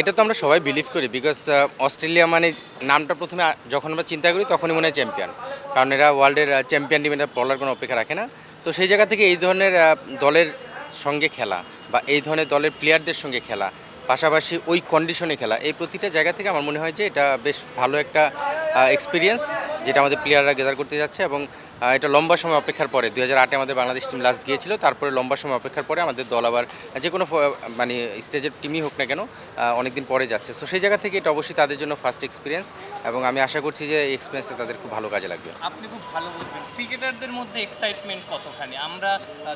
এটা তো আমরা সবাই বিলিভ করি বিকজ অস্ট্রেলিয়া মানে নামটা প্রথমে যখন আমরা চিন্তা করি তখনই মনে হয় চ্যাম্পিয়ন কারণ এরা ওয়ার্ল্ডের চ্যাম্পিয়ন টিম এটা বলার কোনো অপেক্ষা রাখে না। তো সেই জায়গা থেকে এই ধরনের দলের সঙ্গে খেলা বা এই ধরনের দলের প্লেয়ারদের সঙ্গে খেলা, পাশাপাশি ওই কন্ডিশনে খেলা, এই প্রতিটা জায়গা থেকে আমার মনে হয় যে এটা বেশ ভালো একটা এক্সপিরিয়েন্স যেটা আমাদের প্লেয়াররা গেদার করতে যাচ্ছে এবং এটা লম্বা সময় অপেক্ষার পরে দুই হাজার আটে আমাদের বাংলাদেশ টিম লাস্ট গিয়েছিল তারপরে লম্বা সময় অপেক্ষার পরে আমাদের দল আবার যে কোনো মানে স্টেজের টিমই হোক না কেন অনেক দিন পরে যাচ্ছে। সো সেই জায়গা থেকে এটা অবশ্যই তাদের জন্য ফার্স্ট এক্সপিরিয়েন্স এবং আমি আশা করছি যে এই এক্সপিরিয়েন্সটা তাদের খুব ভালো কাজে লাগবে। আপনি খুব ভালো বুঝবেন। ক্রিকেটারদের মধ্যে এক্সাইটমেন্ট কতখানি? আমরা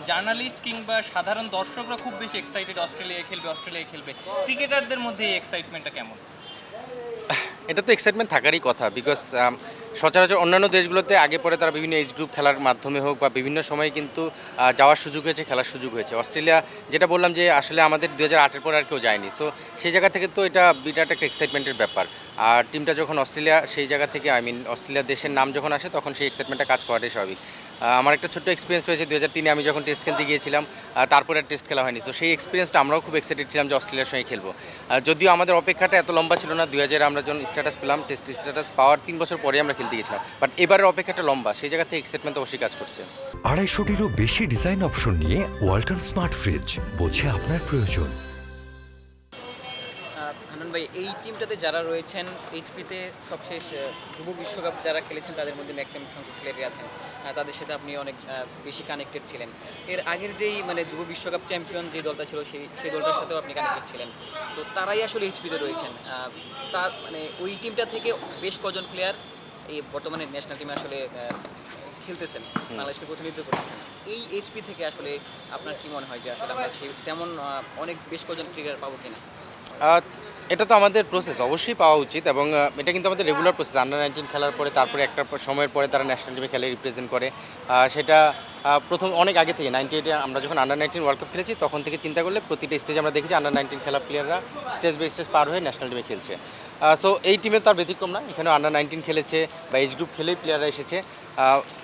জার্নালিস্ট কিংবা সাধারণ দর্শকরা খুব বেশি এক্সাইটেড অস্ট্রেলিয়ায় খেলবে অস্ট্রেলিয়ায় খেলবে। ক্রিকেটারদের মধ্যে এই এক্সাইটমেন্টটা কেমন? এটা তো এক্সাইটমেন্ট থাকারই কথা বিকজ সচরাচর অন্যান্য দেশগুলোতে আগে পরে তারা বিভিন্ন এজ গ্রুপ খেলার মাধ্যমে হোক বা বিভিন্ন সময়ে কিন্তু যাওয়ার সুযোগ হয়েছে, খেলার সুযোগ হয়েছে। অস্ট্রেলিয়া, যেটা বললাম যে আসলে আমাদের দু হাজার আটের পরে আর কেউ যায়নি। সো সেই জায়গা থেকে তো এটা বিরাট একটা এক্সাইটমেন্টের ব্যাপার। আর টিমটা যখন অস্ট্রেলিয়া, সেই জায়গা থেকে আই মিন অস্ট্রেলিয়া দেশের নাম যখন আসে, তখন সেই এক্সাইটমেন্টটা কাজ করাটাই স্বাভাবিক। আমার একটা ছোট্ট এক্সপিরিয়েন্স রয়েছে। দু হাজার আমি যখন টেস্ট খেলতে গিয়েছিলাম তারপরে আর টেস্ট খেলা হয়নি। সো সেই এক্সপিরিয়েন্সটা আমরাও খুব এক্সাইটেড ছিলাম যে অস্ট্রেলিয়ার সঙ্গে খেলব। যদিও আমাদের অপেক্ষাটা এত লম্বা ছিল না দু হাজারে আমরা যখন স্ট্যাটাস পেলাম টেস্ট স্ট্যাটাস পাওয়ার তিন বছর পরে আমরা খেলতে গেছিলাম বাট এবারের অপেক্ষাটা লম্বা, সেই জায়গা থেকে এক্সাইটমেন্ট অবশ্যই কাজ করছে। আড়াইশোটিরও বেশি ডিজাইন অপশন নিয়ে ওয়াল্টন স্মার্ট ফ্রিজ বোঝে আপনার প্রয়োজন। হানান ভাই এই টিমটাতে যারা রয়েছেন এইচপিতে সবশেষ যুব বিশ্বকাপ যারা খেলেছেন তাদের মধ্যে ম্যাক্সিমাম সংখ্যক প্লেয়ারই আছেন। তাদের সাথে আপনি অনেক বেশি কানেক্টেড ছিলেন। এর আগের যেই মানে যুব বিশ্বকাপ চ্যাম্পিয়ন যে দলটা ছিল সেই সেই দলটার সাথেও আপনি কানেক্টেড ছিলেন। তো তারাই আসলে এইচপিতে রয়েছেন। তার মানে ওই টিমটা থেকে বেশ কজন প্লেয়ার এই বর্তমানে ন্যাশনাল টিমে আসলে খেলতেছেন? বাংলাদেশকে প্রতিনিধিত্ব করতেছেন? এই এইচপি থেকে আসলে আপনার কি মনে হয় যে আসলে আমরা সেই তেমন অনেক বেশ কজন ক্রিকেটার পাবো কিনা? এটা তো আমাদের প্রসেস অবশ্যই পাওয়া উচিত এবং এটা কিন্তু আমাদের রেগুলার প্রসেস আন্ডার নাইনটিন খেলার পরে, তারপরে একটা সময়ের পরে তারা ন্যাশনাল টিমে খেলে রিপ্রেজেন্ট করে। সেটা প্রথম অনেক আগে থেকে নাইনটি এইটে আমরা যখন আন্ডার নাইনটিন ওয়ার্ল্ড কাপ খেলেছি, তখন থেকে চিন্তা করলে প্রতিটা স্টেজে আমরা দেখেছি আন্ডার নাইনটিন খেলা প্লেয়াররা স্টেজ বাই স্টেজ পার হয়ে ন্যাশনাল টিমে খেলছে। সো এই টিমে তার ব্যতিক্রম না। এখানে আন্ডার নাইনটিন খেলেছে বা এজ গ্রুপ খেলেই প্লেয়াররা এসেছে।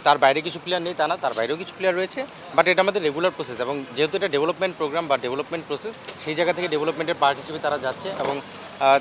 তার বাইরে কিছু প্লেয়ার নেই, তা না, তার বাইরেও কিছু প্লেয়ার রয়েছে বাট এটা আমাদের রেগুলার প্রসেস এবং যেহেতু এটা ডেভেলপমেন্ট প্রোগ্রাম বা ডেভেলপমেন্ট প্রসেস সেই জায়গা থেকে ডেভেলপমেন্টের পার্ট হিসেবে তারা যাচ্ছে এবং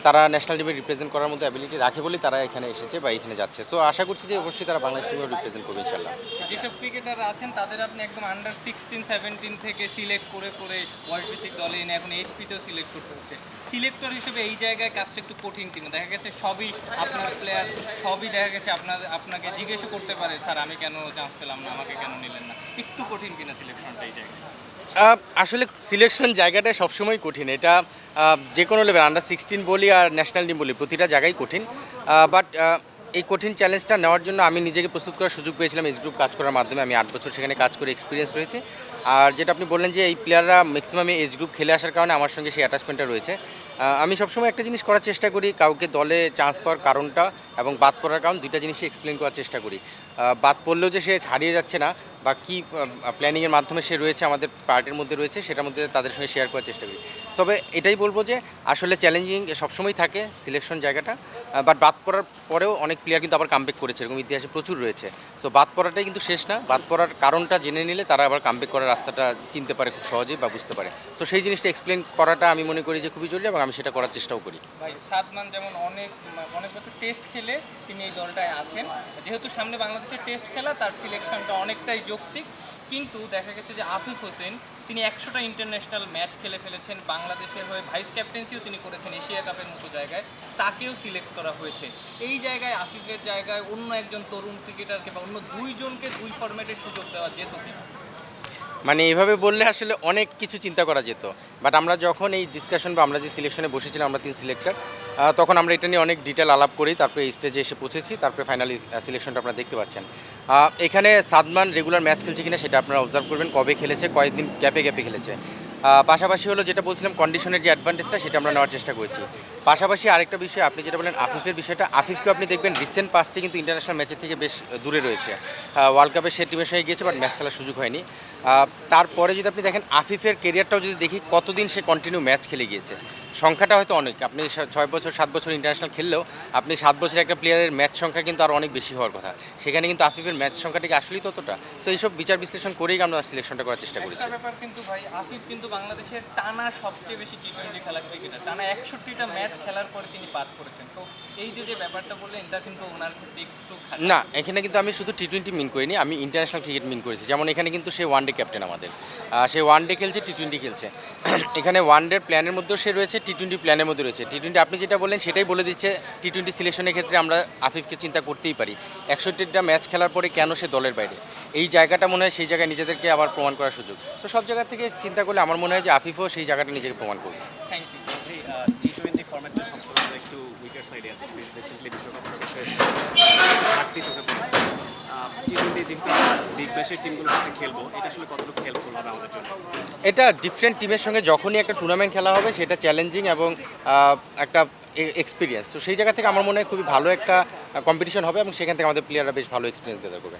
তারা ন্যাশনাল টিমে রিপ্রেজেন্ট করার মতো অ্যাবিলিটি রাখে বলেই তারা এখানে এসেছে বা এখানে যাচ্ছে। সো আশা করছি যে অবশ্যই তারা বাংলাদেশ টিমেও রিপ্রেজেন্ট করবে ইনশাল্লাহ যেসব ক্রিকেটার আছেন, তাদের আপনি একদম আন্ডার সিক্সটিন সেভেন্টিন থেকে সিলেক্ট করে করে ওয়ার্ল্ড ভিত্তিক দলে এনে এখন এইচপিতেও সিলেক্ট করতে হচ্ছে। সিলেক্টর হিসেবে এই জায়গায় কাজটা একটু কঠিন কিনা দেখা গেছে সবই আপনার প্লেয়ার সবই দেখা গেছে আপনার, আপনাকে জিজ্ঞেসও করতে পারে, স্যার, আমি কেন চান্স পেলাম না? আমাকে কেন নিলেন না? একটু কঠিন কিনা সিলেকশনটা এই জায়গায়। আসলে সিলেকশন জায়গাটা সবসময় কঠিন। এটা যে কোনো লেভেল আন্ডার সিক্সটিন বলি আর ন্যাশনাল টিম বলি, প্রতিটা জায়গায় কঠিন। বাট এই কঠিন চ্যালেঞ্জটা নেওয়ার জন্য আমি নিজেকে প্রস্তুত করার সুযোগ পেয়েছিলাম এজ গ্রুপ কাজ করার মাধ্যমে। আমি আট বছর সেখানে কাজ করে এক্সপিরিয়েন্স রয়েছে। আর যেটা আপনি বললেন যে এই প্লেয়াররা ম্যাক্সিমাম এজ গ্রুপ খেলে আসার কারণে আমার সঙ্গে সেই অ্যাটাচমেন্টটা রয়েছে। আমি সবসময় একটা জিনিস করার চেষ্টা করি, কাউকে দলে চান্স পাওয়ার কারণটা এবং বাদ পড়ার কারণ দুইটা জিনিসই এক্সপ্লেন করার চেষ্টা করি। বাদ পড়লেও যে সে হারিয়ে যাচ্ছে না বা কী প্ল্যানিংয়ের মাধ্যমে সে রয়েছে, আমাদের পার্টির মধ্যে রয়েছে, সেটার মধ্যে তাদের সঙ্গে শেয়ার করার চেষ্টা করি। তবে এটাই বলব যে, আসলে চ্যালেঞ্জিং সবসময় থাকে সিলেকশন জায়গাটা বাট বাদ পড়ার পরেও অনেক প্লেয়ার কিন্তু আবার কামব্যাক করেছে, এরকম ইতিহাসে প্রচুর রয়েছে। সো বাদ পড়াটাই কিন্তু শেষ না, বাদ পড়ার কারণটা জেনে নিলে তারা আবার কামব্যাক করার রাস্তাটা চিনতে পারে খুব সহজেই বা বুঝতে পারে। সো সেই জিনিসটা এক্সপ্লেন করাটা আমি মনে করি যে খুবই জরুরি এবং আমি সেটা করার চেষ্টাও করি। সাদমান যেমন অনেক অনেক বছর টেস্ট খেলে তিনি এই দলটায় আছেন। যেহেতু সামনে বাংলাদেশের টেস্ট খেলা, তার সিলেকশনটা অনেকটাই যৌক্তিক কিন্তু দেখা গেছে যে আফিফ হোসেন, তিনি একশোটা ইন্টারন্যাশনাল ম্যাচ খেলে ফেলেছেন। বাংলাদেশের হয়ে ভাইস ক্যাপ্টেন্সিও তিনি করেছেন এশিয়া কাপের মতো জায়গায়। তাকেও সিলেক্ট করা হয়েছে। এই জায়গায়, আফিফের জায়গায় অন্য একজন তরুণ ক্রিকেটারকে বা অন্য দুইজনকে দুই ফরম্যাটের সুযোগ দেওয়া যেত কিনা মানে এইভাবে বললে আসলে অনেক কিছু চিন্তা করা যেত। বাট আমরা যখন এই ডিসকাশন বা আমরা যে সিলেকশনে বসেছিলাম, আমরা তিন সিলেক্টর তখন আমরা এটা নিয়ে অনেক ডিটেল আলাপ করি, তারপরে স্টেজে এসে পৌঁছেছি, তারপরে ফাইনালি সিলেকশনটা আপনারা দেখতে পাচ্ছেন। এখানে সাদমান রেগুলার ম্যাচ খেলছে কিনা সেটা আপনারা অবজার্ভ করবেন, কবে খেলেছে, কয়েকদিন গ্যাপে গ্যাপে খেলেছে। পাশাপাশি হলো যেটা বলছিলাম কন্ডিশনের যে অ্যাডভান্টেজটা সেটা আমরা নেওয়ার চেষ্টা করেছি। পাশাপাশি আরেকটা বিষয়, আপনি যেটা বলেন আফিফের বিষয়টা আফিফকে আপনি দেখবেন রিসেন্ট পাস্টে কিন্তু ইন্টারন্যাশনাল ম্যাচের থেকে বেশ দূরে রয়েছে। ওয়ার্ল্ড কাপে সে টিমের সঙ্গে গিয়েছে বাট ম্যাচ খেলার সুযোগ হয়নি। তারপরে যদি আপনি দেখেন, আফিফের কেরিয়ারটাও যদি দেখি, কতদিন সে কন্টিনিউ ম্যাচ খেলে গিয়েছে? সংখ্যাটা হয়তো অনেক। আপনি ছয় বছর, সাত বছর ইন্টারন্যাশনাল খেললেও আপনি সাত বছরের একটা প্লেয়ারের ম্যাচ সংখ্যা কিন্তু আরও অনেক বেশি হওয়ার কথা। সেখানে কিন্তু আফিফের ম্যাচ সংখ্যাটা কি আসলেই ততটা? সো এইসব বিচার বিশ্লেষণ করেই আমরা সিলেকশনটা করার চেষ্টা করেছি। কিন্তু ভাই, আফিফ কিন্তু বাংলাদেশের টানা সবচেয়ে বেশি টি টোয়েন্টি খেলা টানা একষট্টিটা ম্যাচ ম্যাচ খেলার পরে তিনি বাদ করেছেন। তো এই যে যে ব্যাপারটা বললেন এটা কিন্তু ওনার ক্ষেত্রে একটু না এখানে কিন্তু আমি শুধু টি টোয়েন্টি মিন করিনি আমি ইন্টারন্যাশনাল ক্রিকেট মিন করেছি। যেমন এখানে কিন্তু সে ওয়ান ডে ক্যাপ্টেন আমাদের। সে ওয়ান ডে খেলছে টি টোয়েন্টি খেলছে। এখানে ওয়ান ডে প্ল্যানের মধ্যেও সে রয়েছে টি টোয়েন্টি প্ল্যানের মধ্যে রয়েছে। টি টোয়েন্টি আপনি যেটা বললেন সেটাই বলে দিচ্ছে টি টোয়েন্টি সিলেকশনের ক্ষেত্রে আমরা আফিফকে চিন্তা করতেই পারি। একষট্টিটা ম্যাচ খেলার পরে কেন সে দলের বাইরে? এই জায়গাটা মনে হয় সেই জায়গায় নিজেদেরকে আবার প্রমাণ করার সুযোগ। তো সব জায়গা থেকে চিন্তা করলে আমার মনে হয় যে আফিফও সেই জায়গাটা নিজেকে প্রমাণ করবে। থ্যাংক ইউ টি টোয়েন্টি ফর্ম্যাটটা সবসময় একটু সাইডে আছে। রিসেন্টলি শেষ হয়েছে। চোখে পড়েছে খেলব, এটা এটা ডিফারেন্ট টিমের সঙ্গে যখনই একটা টুর্নামেন্ট খেলা হবে, সেটা চ্যালেঞ্জিং এবং একটা এক্সপিরিয়েন্স তো সেই জায়গা থেকে আমার মনে হয় খুবই ভালো একটা কম্পিটিশন হবে এবং সেখান থেকে আমাদের প্লেয়াররা বেশ ভালো এক্সপিরিয়েন্স গেদার করবে।